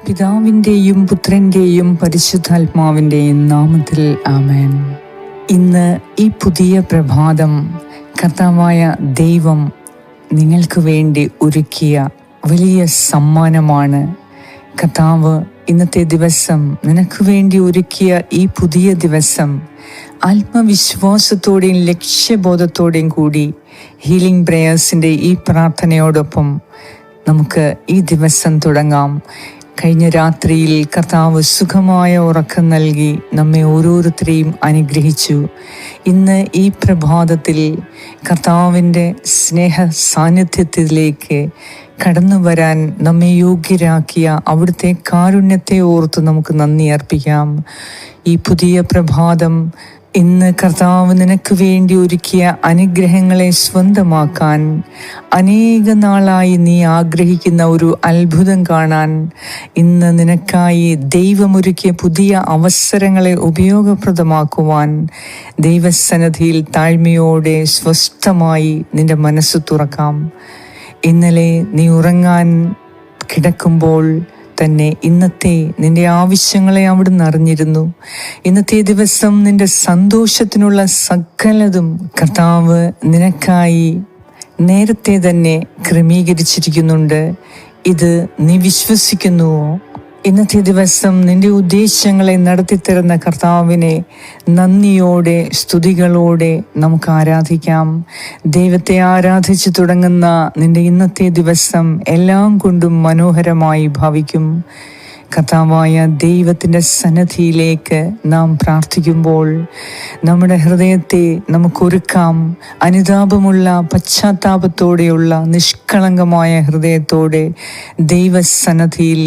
പിതാവിന്റെയും പുത്രന്റെയും പരിശുദ്ധാത്മാവിന്റെയും നാമത്തിൽ ആമേൻ. ഇന്ന് ഈ പുതിയ പ്രഭാതം കർത്താവായ ദൈവം നിങ്ങൾക്ക് വേണ്ടി ഒരുക്കിയ വലിയ സമ്മാനമാണ്. കർത്താവ് ഇന്നത്തെ ദിവസം നിനക്ക് വേണ്ടി ഒരുക്കിയ ഈ പുതിയ ദിവസം ആത്മവിശ്വാസത്തോടെയും ലക്ഷ്യബോധത്തോടെയും കൂടി ഹീലിംഗ് പ്രേയേഴ്സിന്റെ ഈ പ്രാർത്ഥനയോടൊപ്പം നമുക്ക് ഈ ദിവസം തുടങ്ങാം. കഴിഞ്ഞ രാത്രിയിൽ കർത്താവ് സുഖമായ ഉറക്കം നൽകി നമ്മെ ഓരോരുത്തരെയും അനുഗ്രഹിച്ചു. ഇന്ന് ഈ പ്രഭാതത്തിൽ കർത്താവിന്റെ സ്നേഹ സാന്നിധ്യത്തിലേക്ക് കടന്നു വരാൻ നമ്മെ യോഗ്യരാക്കിയ അവിടുത്തെ കാരുണ്യത്തെ ഓർത്ത് നമുക്ക് നന്ദി അർപ്പിക്കാം. ഈ പുതിയ പ്രഭാതം ഇന്ന് കർത്താവ് നിനക്ക് വേണ്ടി ഒരുക്കിയ അനുഗ്രഹങ്ങളെ സ്വന്തമാക്കാൻ അനേക നാളായി നീ ആഗ്രഹിക്കുന്ന ഒരു അത്ഭുതം കാണാൻ ഇന്ന് നിനക്കായി ദൈവമൊരുക്കിയ പുതിയ അവസരങ്ങളെ ഉപയോഗപ്രദമാക്കുവാൻ ദൈവസന്നദ്ധിയിൽ താഴ്മയോടെ സ്വസ്ഥമായി നിന്റെ മനസ്സ് തുറക്കാം. ഇന്നലെ നീ ഉറങ്ങാൻ കിടക്കുമ്പോൾ തന്നെ ഇന്നത്തെ നിന്റെ ആവശ്യങ്ങളെ അവിടുന്ന് അറിഞ്ഞിരുന്നു. ഇന്നത്തെ ദിവസം നിന്റെ സന്തോഷത്തിനുള്ള സകലതും കർത്താവ് നിനക്കായി നേരത്തെ തന്നെ ക്രമീകരിച്ചിരിക്കുന്നുണ്ട്. ഇത് നീ വിശ്വസിക്കുന്നുവോ? ഇന്നത്തെ ദിവസം നിന്റെ ഉദ്ദേശങ്ങളെ നടത്തിത്തരുന്ന കർത്താവിനെ നന്ദിയോടെ സ്തുതികളോടെ നമുക്ക് ആരാധിക്കാം. ദൈവത്തെ ആരാധിച്ചു തുടങ്ങുന്ന നിന്റെ ഇന്നത്തെ ദിവസം എല്ലാം കൊണ്ടും മനോഹരമായി ഭാവിക്കും. കർത്താവായ ദൈവത്തിന്റെ സന്നദ്ധിയിലേക്ക് നാം പ്രാർത്ഥിക്കുമ്പോൾ നമ്മുടെ ഹൃദയത്തെ നമുക്കൊരുക്കാം അനുതാപമുള്ള പശ്ചാത്താപത്തോടെയുള്ള നിഷ്കളങ്കമായ ഹൃദയത്തോടെ ദൈവസന്നദ്ധിയിൽ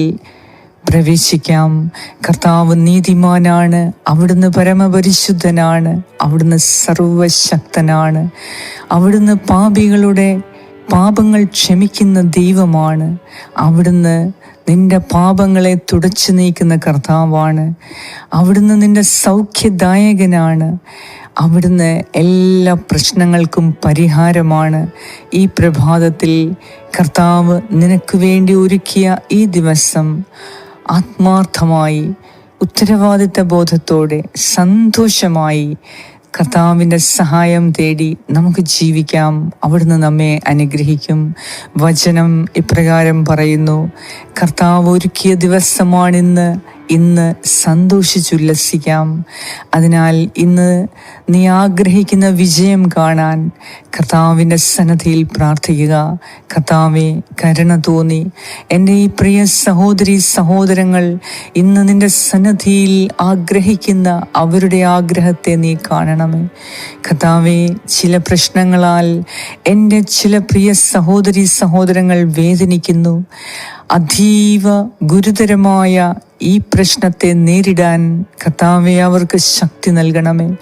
പ്രവേശിക്കാം. കർത്താവ് നീതിമാനാണ് അവിടുന്ന് പരമപരിശുദ്ധനാണ് അവിടുന്ന് സർവശക്തനാണ്. അവിടുന്ന് പാപികളുടെ പാപങ്ങൾ ക്ഷമിക്കുന്ന ദൈവമാണ്. അവിടുന്ന് നിന്റെ പാപങ്ങളെ തുടച്ചു നീക്കുന്ന കർത്താവാണ്. അവിടുന്ന് നിന്റെ സൗഖ്യദായകനാണ്. അവിടുന്ന് എല്ലാ പ്രശ്നങ്ങൾക്കും പരിഹാരമാണ്. ഈ പ്രഭാതത്തിൽ കർത്താവ് നിനക്ക് വേണ്ടി ഒരുക്കിയ ഈ ദിവസം ആത്മാർത്ഥമായി ഉത്തരവാദിത്ത ബോധത്തോടെ സന്തോഷമായി കർത്താവിന്റെ സഹായം തേടി നമുക്ക് ജീവിക്കാം. അവിടുന്ന് നമ്മെ അനുഗ്രഹിക്കും. വചനം ഇപ്രകാരം പറയുന്നു കർത്താവ് ഒരുക്കിയ ദിവസമാണിന്ന് ഇന്ന് സന്തോഷിച്ചുല്ലസിക്കാം. അതിനാൽ ഇന്ന് നീ ആഗ്രഹിക്കുന്ന വിജയം കാണാൻ കർത്താവിന്റെ സന്നദ്ധിയിൽ പ്രാർത്ഥിക്കുക. കർത്താവെ കരുണ തോന്നി. എന്റെ ഈ പ്രിയ സഹോദരി സഹോദരങ്ങൾ ഇന്ന് നിന്റെ സന്നദ്ധിയിൽ ആഗ്രഹിക്കുന്ന അവരുടെ ആഗ്രഹത്തെ നീ കാണണമേ. കർത്താവെ ചില പ്രശ്നങ്ങളാൽ എന്റെ ചില പ്രിയ സഹോദരി സഹോദരങ്ങൾ വേദനിക്കുന്നു. അതീവ ഗുരുതരമായ ഈ പ്രശ്നത്തെ നേരിടാൻ കർത്താവെ അവർക്ക് ശക്തി നൽകണമേ.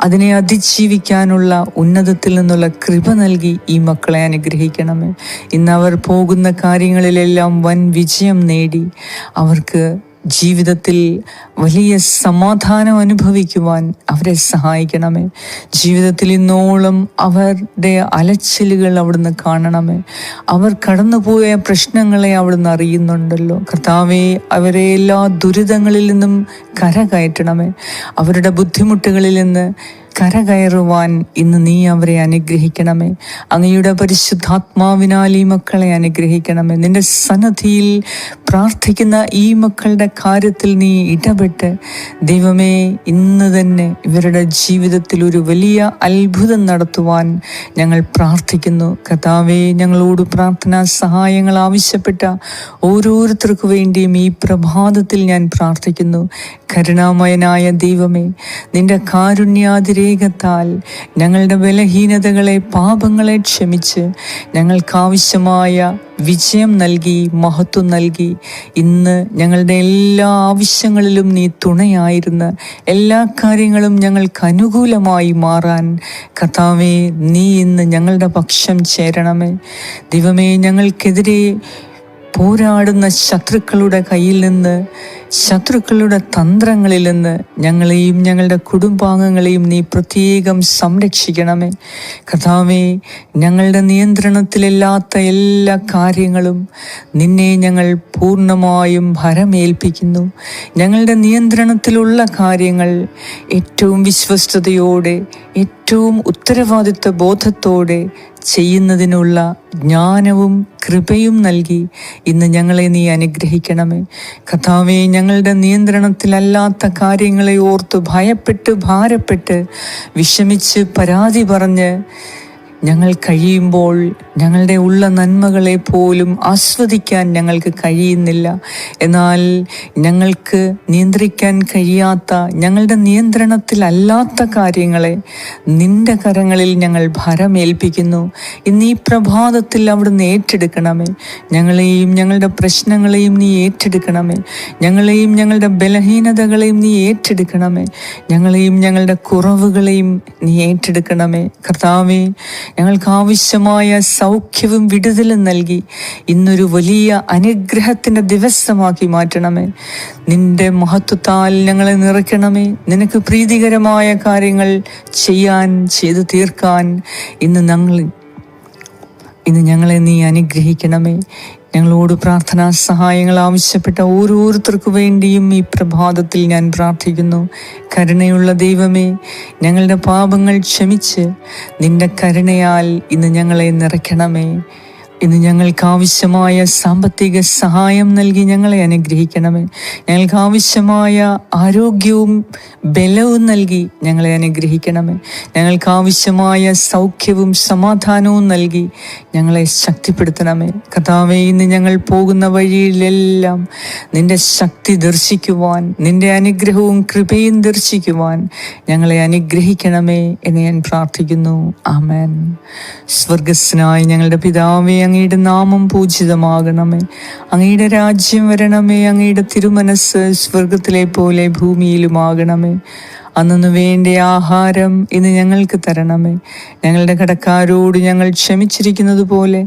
അതിനെ അതിജീവിക്കാനുള്ള ഉന്നതത്തിൽ നിന്നുള്ള കൃപ നൽകി ഈ മക്കളെ അനുഗ്രഹിക്കണമേ. ഇന്ന് അവർ പോകുന്ന കാര്യങ്ങളിലെല്ലാം വൻ വിജയം നേടി. അവർക്ക് ജീവിതത്തിൽ വലിയ സമാധാനം അനുഭവിക്കുവാൻ അവരെ സഹായിക്കണമേ. ജീവിതത്തിൽ ഇന്നോളം അവരുടെ അലച്ചിലുകൾ അവിടുന്ന് കാണണമേ. അവർ കടന്നുപോയ പ്രശ്നങ്ങളെ അവിടുന്ന് അറിയുന്നുണ്ടല്ലോ. കർത്താവെ അവരെ എല്ലാ ദുരിതങ്ങളിൽ നിന്നും കരകയറ്റണമേ. അവരുടെ ബുദ്ധിമുട്ടുകളിൽ നിന്ന് കരകയറുവാൻ ഇന്ന് നീ അവരെ അനുഗ്രഹിക്കണമേ. അങ്ങയുടെ പരിശുദ്ധാത്മാവിനാൽ ഈ മക്കളെ അനുഗ്രഹിക്കണമേ. നിന്റെ സന്നദ്ധിയിൽ പ്രാർത്ഥിക്കുന്ന ഈ മക്കളുടെ കാര്യത്തിൽ നീ ഇടപെട്ട് ദൈവമേ ഇന്ന് തന്നെ ഇവരുടെ ജീവിതത്തിൽ ഒരു വലിയ അത്ഭുതം നടത്തുവാൻ ഞങ്ങൾ പ്രാർത്ഥിക്കുന്നു. കഥാവെ ഞങ്ങളോട് പ്രാർത്ഥനാ സഹായങ്ങൾ ആവശ്യപ്പെട്ട ഓരോരുത്തർക്കു വേണ്ടിയും ഈ പ്രഭാതത്തിൽ ഞാൻ പ്രാർത്ഥിക്കുന്നു. കരുണാമയനായ ദൈവമേ നിന്റെ കാരുണ്യാതിരേകത്താൽ ഞങ്ങളുടെ ബലഹീനതകളെ പാപങ്ങളെ ക്ഷമിച്ച് ഞങ്ങൾക്കാവശ്യമായ വിജയം നൽകി മഹത്വം നൽകി. ഇന്ന് ഞങ്ങളുടെ എല്ലാ ആവശ്യങ്ങളിലും നീ തുണയായിരുന്ന് എല്ലാ കാര്യങ്ങളും ഞങ്ങൾക്ക് അനുകൂലമായി മാറാൻ കർത്താവേ നീ ഇന്ന് ഞങ്ങളുടെ പക്ഷം ചേരണമേ. ദിവമേ ഞങ്ങൾക്കെതിരെ പോരാടുന്ന ശത്രുക്കളുടെ കയ്യിൽ നിന്ന് ശത്രുക്കളുടെ തന്ത്രങ്ങളിൽ നിന്ന് ഞങ്ങളെയും ഞങ്ങളുടെ കുടുംബാംഗങ്ങളെയും നീ പ്രത്യേകം സംരക്ഷിക്കണമേ. കഥാവേ ഞങ്ങളുടെ നിയന്ത്രണത്തിലില്ലാത്ത എല്ലാ കാര്യങ്ങളും നിന്നെ ഞങ്ങൾ പൂർണമായും ഭരമേൽപ്പിക്കുന്നു. ഞങ്ങളുടെ നിയന്ത്രണത്തിലുള്ള കാര്യങ്ങൾ ഏറ്റവും വിശ്വസ്തയോടെ ഏറ്റവും ഉത്തരവാദിത്വ ബോധത്തോടെ ചെയ്യുന്നതിനുള്ള ജ്ഞാനവും കൃപയും നൽകി ഇന്ന് ഞങ്ങളെ നീ അനുഗ്രഹിക്കണമേ. കഥാവെ ഞങ്ങളുടെ നിയന്ത്രണത്തിലല്ലാത്ത കാര്യങ്ങളെ ഓർത്ത് ഭയപ്പെട്ട് ഭാരപ്പെട്ട് വിഷമിച്ച് പരാതി പറഞ്ഞ് ഞങ്ങൾ കഴിയുമ്പോൾ ഞങ്ങളുടെ ഉള്ള നന്മകളെ പോലും ആസ്വദിക്കാൻ ഞങ്ങൾക്ക് കഴിയുന്നില്ല. എന്നാൽ ഞങ്ങൾക്ക് നിയന്ത്രിക്കാൻ കഴിയാത്ത ഞങ്ങളുടെ നിയന്ത്രണത്തിലല്ലാത്ത കാര്യങ്ങളെ നിന്റെ കരങ്ങളിൽ ഞങ്ങൾ ഭരമേൽപ്പിക്കുന്നു. ഇന്ന് ഈ പ്രഭാതത്തിൽ അവിടുന്ന് ഏറ്റെടുക്കണമേ. ഞങ്ങളെയും ഞങ്ങളുടെ പ്രശ്നങ്ങളെയും നീ ഏറ്റെടുക്കണമേ. ഞങ്ങളെയും ഞങ്ങളുടെ ബലഹീനതകളെയും നീ ഏറ്റെടുക്കണമേ. ഞങ്ങളെയും ഞങ്ങളുടെ കുറവുകളെയും നീ ഏറ്റെടുക്കണമേ. കർത്താവേ ഞങ്ങൾക്ക് ആവശ്യമായ സൗഖ്യവും വിടുതലും നൽകി ഇന്നൊരു വലിയ അനുഗ്രഹത്തിന്റെ ദിവസമാക്കി മാറ്റണമേ. നിന്റെ മഹത്വത്താൽ ഞങ്ങളെ നിറയ്ക്കണമേ. നിനക്ക് പ്രീതികരമായ കാര്യങ്ങൾ ചെയ്യാൻ ചെയ്തു തീർക്കാൻ ഇന്ന് ഞങ്ങൾ ഇന്ന് ഞങ്ങളെ നീ അനുഗ്രഹിക്കണമേ. ഞങ്ങളോട് പ്രാർത്ഥനാ സഹായങ്ങൾ ആവശ്യപ്പെട്ട ഓരോരുത്തർക്കു വേണ്ടിയും ഈ പ്രഭാതത്തിൽ ഞാൻ പ്രാർത്ഥിക്കുന്നു. കരുണയുള്ള ദൈവമേ ഞങ്ങളുടെ പാപങ്ങൾ ക്ഷമിച്ച് നിന്റെ കരുണയാൽ ഇന്ന് ഞങ്ങളെ നിറയ്ക്കണമേ. ഇന്ന് ഞങ്ങൾക്ക് ആവശ്യമായ സാമ്പത്തിക സഹായം നൽകി ഞങ്ങളെ അനുഗ്രഹിക്കണമേ. ഞങ്ങൾക്ക് ആവശ്യമായ ആരോഗ്യവും ബലവും നൽകി ഞങ്ങളെ അനുഗ്രഹിക്കണമേ. ഞങ്ങൾക്ക് ആവശ്യമായ സൗഖ്യവും സമാധാനവും നൽകി ഞങ്ങളെ ശക്തിപ്പെടുത്തണമേ. കഥാവെ ഇന്ന് ഞങ്ങൾ പോകുന്ന വഴിയിലെല്ലാം നിന്റെ ശക്തി ദർശിക്കുവാൻ നിന്റെ അനുഗ്രഹവും കൃപയും ദർശിക്കുവാൻ ഞങ്ങളെ അനുഗ്രഹിക്കണമേ എന്ന് ഞാൻ പ്രാർത്ഥിക്കുന്നു. ആമേൻ. സ്വർഗസ്നായി ഞങ്ങളുടെ പിതാവേ അങ്ങയുടെ നാമം പൂജിതമാകണമേ. അങ്ങയുടെ രാജ്യം വരണമേ അങ്ങയുടെ തിരുമനസ് സ്വർഗത്തിലെ പോലെ ഭൂമിയിലുമാകണമേ. അന്നു വേണ്ട ആഹാരം ഇന്ന് ഞങ്ങൾക്ക് തരണമേ. ഞങ്ങളുടെ കടക്കാരോട് ഞങ്ങൾ ക്ഷമിച്ചിരിക്കുന്നത് പോലെ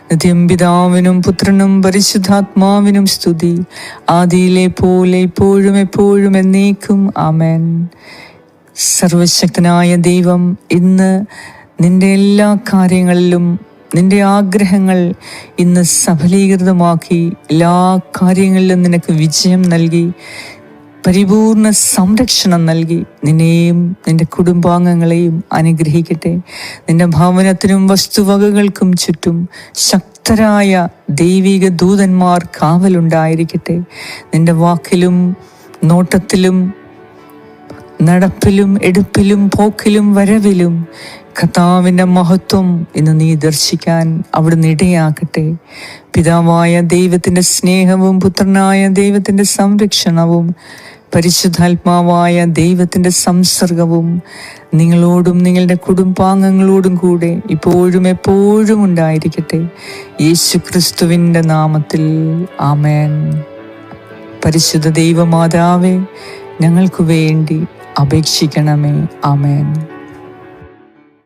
നിത്യം പിതാവിനും പുത്രനും പരിശുദ്ധാത്മാവിനും സ്തുതി. ആദിയിലെ പോലെ ഇപ്പോഴും എപ്പോഴും എന്നേക്കും. ആമേൻ. സർവശക്തനായ ദൈവം ഇന്ന് നിന്റെ എല്ലാ കാര്യങ്ങളിലും നിന്റെ ആഗ്രഹങ്ങൾ ഇന്ന് സഫലീകൃതമാക്കി എല്ലാ കാര്യങ്ങളിലും നിനക്ക് വിജയം നൽകി. പരിപൂർണ സംരക്ഷണം നൽകി നിന്നെയും നിന്റെ കുടുംബാംഗങ്ങളെയും അനുഗ്രഹിക്കട്ടെ. നിന്റെ ഭവനത്തിനും വസ്തുവകകൾക്കും ചുറ്റും ശക്തരായ ദൈവിക ദൂതന്മാർ കാവലുണ്ടായിരിക്കട്ടെ. നിന്റെ വാക്കിലും നോട്ടത്തിലും നടപ്പിലും എടുപ്പിലും പോക്കിലും വരവിലും കർത്താവിന്റെ മഹത്വം ഇന്ന് നീ ദർശിക്കാൻ അവിടുന്ന് ഇടയാക്കട്ടെ. പിതാവായ ദൈവത്തിന്റെ സ്നേഹവും പുത്രനായ ദൈവത്തിന്റെ സംരക്ഷണവും പരിശുദ്ധാത്മാവായ ദൈവത്തിന്റെ സംസർഗവും നിങ്ങളോടും നിങ്ങളുടെ കുടുംബാംഗങ്ങളോടും കൂടെ ഇപ്പോഴും എപ്പോഴും ഉണ്ടായിരിക്കട്ടെ. യേശു ക്രിസ്തുവിന്റെ നാമത്തിൽ. ആമേൻ. പരിശുദ്ധ ദൈവമാതാവേ ഞങ്ങൾക്ക് വേണ്ടി അപേക്ഷിക്കണമേ. ആമേൻ.